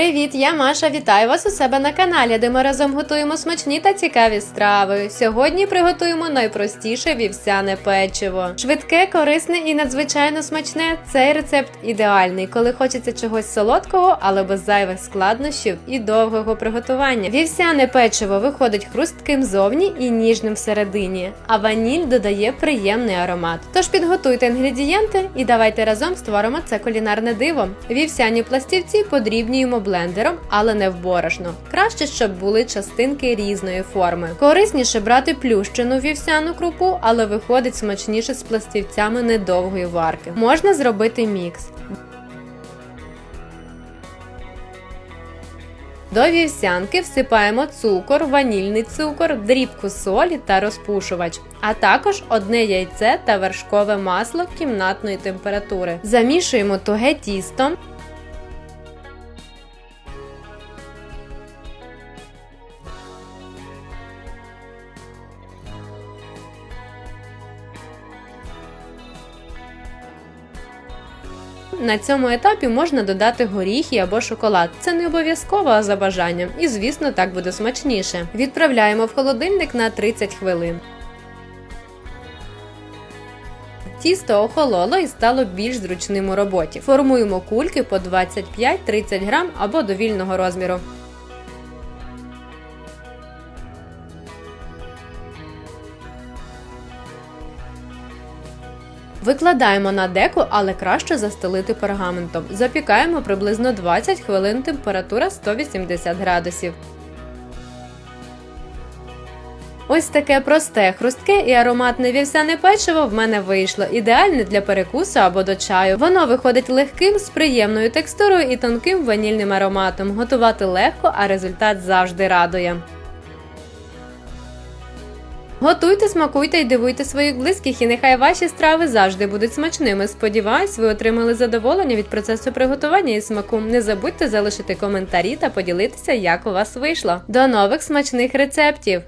Привіт, я Маша. Вітаю вас у себе на каналі, де ми разом готуємо смачні та цікаві страви. Сьогодні приготуємо найпростіше вівсяне печиво. Швидке, корисне і надзвичайно смачне. Цей рецепт ідеальний, коли хочеться чогось солодкого, але без зайвих складнощів і довгого приготування. Вівсяне печиво виходить хрустким зовні і ніжним всередині, а ваніль додає приємний аромат. Тож підготуйте інгредієнти і давайте разом створимо це кулінарне диво. Вівсяні пластівці подрібнюємо блендером, але не в борошно. Краще, щоб були частинки різної форми. Корисніше брати плющену вівсяну крупу, але виходить смачніше з пластівцями недовгої варки. Можна зробити мікс. До вівсянки всипаємо цукор, ванільний цукор, дрібку солі та розпушувач, а також одне яйце та вершкове масло кімнатної температури. Замішуємо туге тісто. На цьому етапі можна додати горіхи або шоколад. Це не обов'язково, а за бажанням. І звісно, так буде смачніше. Відправляємо в холодильник на 30 хвилин. Тісто охололо і стало більш зручним у роботі. Формуємо кульки по 25-30 грам або до вільного розміру. Викладаємо на деку, але краще застелити пергаментом. Запікаємо приблизно 20 хвилин, температура 180 градусів. Ось таке просте, хрустке і ароматне вівсяне печиво в мене вийшло. Ідеальне для перекусу або до чаю. Воно виходить легким, з приємною текстурою і тонким ванільним ароматом. Готувати легко, а результат завжди радує. Готуйте, смакуйте і дивуйте своїх близьких, і нехай ваші страви завжди будуть смачними. Сподіваюсь, ви отримали задоволення від процесу приготування і смаку. Не забудьте залишити коментарі та поділитися, як у вас вийшло. До нових смачних рецептів!